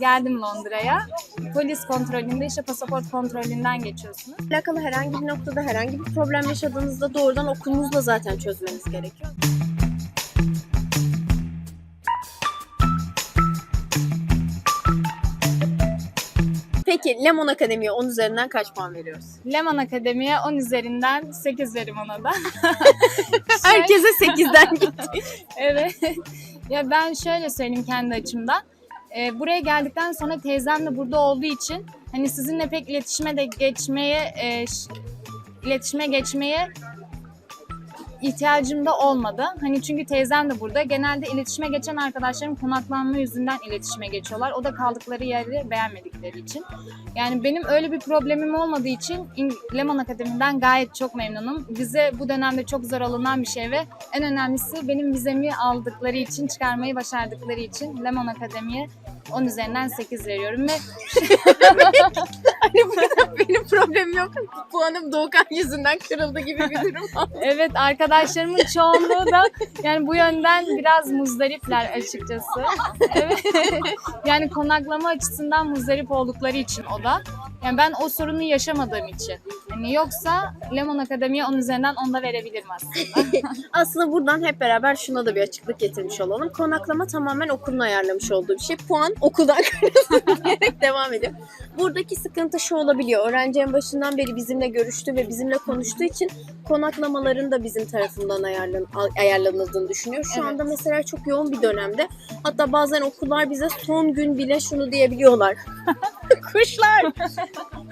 Geldim Londra'ya. Polis kontrolünde işte pasaport kontrolünden geçiyorsunuz. alakalı herhangi bir noktada herhangi bir problem yaşadığınızda doğrudan okulunuzla zaten çözmeniz gerekiyor. Peki Lemon Akademi'ye 10 üzerinden kaç puan veriyoruz? Leman Akademi'ye 10 üzerinden 8 verim ona da. Herkese 8'den gitti. evet. ya ben şöyle söyleyeyim kendi açımdan. Ee, buraya geldikten sonra teyzem de burada olduğu için hani sizinle pek iletişime de geçmeye e, iletişime geçmeye ihtiyacım da olmadı. Hani çünkü teyzem de burada. Genelde iletişime geçen arkadaşlarım konaklanma yüzünden iletişime geçiyorlar. O da kaldıkları yeri beğenmedikleri için. Yani benim öyle bir problemim olmadığı için Leman Akademi'den gayet çok memnunum. Vize bu dönemde çok zor alınan bir şey ve en önemlisi benim vizemi aldıkları için, çıkarmayı başardıkları için Leman Akademi'ye 10 üzerinden 8 veriyorum ve Hani burada benim problemim yok. Puanım Doğukan yüzünden kırıldı gibi bir durum evet arkadaşlarımın çoğunluğu da yani bu yönden biraz muzdaripler açıkçası. Evet. yani konaklama açısından muzdarip oldukları için o da. Yani ben o sorunu yaşamadığım için. Hani yoksa Lemon Akademi'ye 10 üzerinden 10 da verebilirim aslında. Aslında buradan hep beraber şuna da bir açıklık getirmiş olalım. Konaklama tamamen okulun ayarlamış olduğu bir şey. Puan okuldan diyerek devam ediyor. Buradaki sıkıntı şu olabiliyor. Öğrenci en başından beri bizimle görüştü ve bizimle konuştuğu için konaklamaların da bizim tarafından ayarlan ayarlanıldığını düşünüyor. Şu Evet. anda mesela çok yoğun bir dönemde. Hatta bazen okullar bize son gün bile şunu diyebiliyorlar. Kuşlar!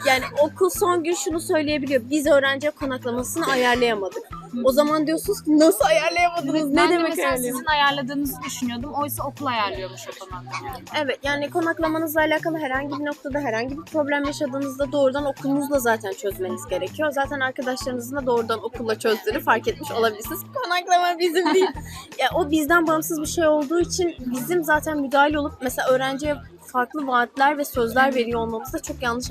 Yani okul son gün şunu söyleyebiliyor. Biz öğrenci konaklamasını ayarlayamadık. O zaman diyorsunuz ki nasıl ayarlayamadınız? ne ben de demek mesela ayarlayamadınız? sizin ayarladığınızı düşünüyordum. Oysa okul ayarlıyormuş o zaman. Evet yani konaklamanızla alakalı herhangi bir noktada herhangi bir problem yaşadığınızda doğrudan okulunuzla zaten çözmeniz gerekiyor. Zaten arkadaşlarınızın da doğrudan okulla çözdüğünü fark etmiş olabilirsiniz. Konaklama bizim değil. ya, o bizden bağımsız bir şey olduğu için bizim zaten müdahale olup mesela öğrenciye farklı vaatler ve sözler veriyor olmamız da çok yanlış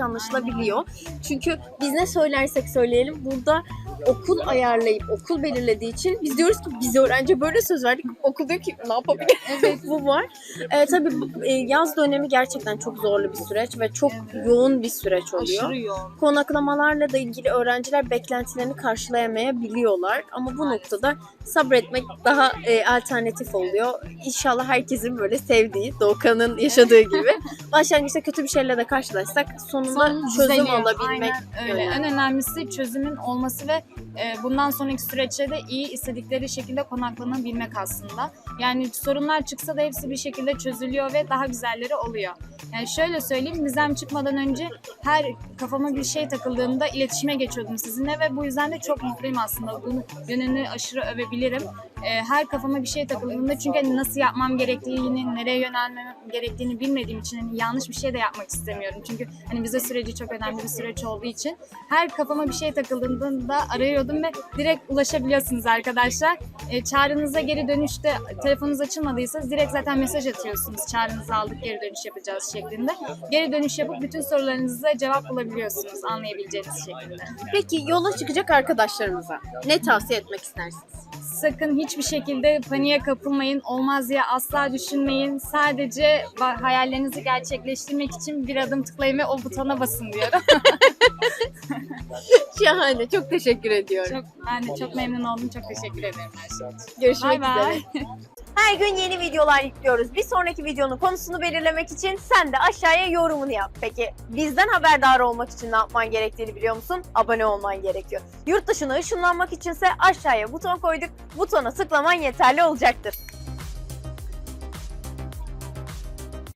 anlaşılabiliyor. Çünkü biz ne söylersek söyleyelim burada okul ayarlayıp okul belirlediği için biz diyoruz ki biz öğrenciye böyle söz verdik. Okul diyor ki ne yapabilir? Evet bu var. Ee, tabii bu- e, yaz dönemi gerçekten çok zorlu bir süreç ve çok Evet. yoğun bir süreç oluyor. Aşırı yoğun. Konaklamalarla da ilgili öğrenciler beklentilerini karşılayamayabiliyorlar ama bu noktada sabretmek daha e, alternatif oluyor. İnşallah herkesin böyle sevdiği, Doğukan'ın yaşadığı gibi başlangıçta kötü bir şeyle de karşılaşsak sonunda Son çözüm düzeliyor. alabilmek Aynen öyle. En önemlisi çözümün olması ve Thank you. Bundan sonraki süreçte de iyi istedikleri şekilde konaklanabilmek aslında. Yani sorunlar çıksa da hepsi bir şekilde çözülüyor ve daha güzelleri oluyor. Yani şöyle söyleyeyim, vizem çıkmadan önce her kafama bir şey takıldığında iletişime geçiyordum sizinle ve bu yüzden de çok mutluyum aslında. Bunun yönünü aşırı övebilirim. E, her kafama bir şey takıldığında çünkü hani nasıl yapmam gerektiğini, nereye yönelmem gerektiğini bilmediğim için hani yanlış bir şey de yapmak istemiyorum. Çünkü hani vize süreci çok önemli bir süreç olduğu için her kafama bir şey takıldığında arıyordum ve direkt ulaşabiliyorsunuz arkadaşlar. E, çağrınıza geri dönüşte telefonunuz açılmadıysa direkt zaten mesaj atıyorsunuz. Çağrınızı aldık geri dönüş yapacağız şeklinde. Geri dönüş yapıp bütün sorularınıza cevap bulabiliyorsunuz anlayabileceğiniz şekilde. Peki yola çıkacak arkadaşlarımıza ne tavsiye etmek istersiniz? Sakın hiçbir şekilde paniğe kapılmayın. Olmaz diye asla düşünmeyin. Sadece hayallerinizi gerçekleştirmek için bir adım tıklayın ve o butona basın diyorum. Şahane. Çok teşekkür ediyorum. çok, ben de çok memnun oldum. Çok teşekkür ederim her şey için. Görüşmek Bay bay. üzere. Her gün yeni videolar yüklüyoruz. Bir sonraki videonun konusunu belirlemek için sen de aşağıya yorumunu yap. Peki bizden haberdar olmak için ne yapman gerektiğini biliyor musun? Abone olman gerekiyor. Yurt dışına ışınlanmak içinse aşağıya buton koyduk. Butona tıklaman yeterli olacaktır.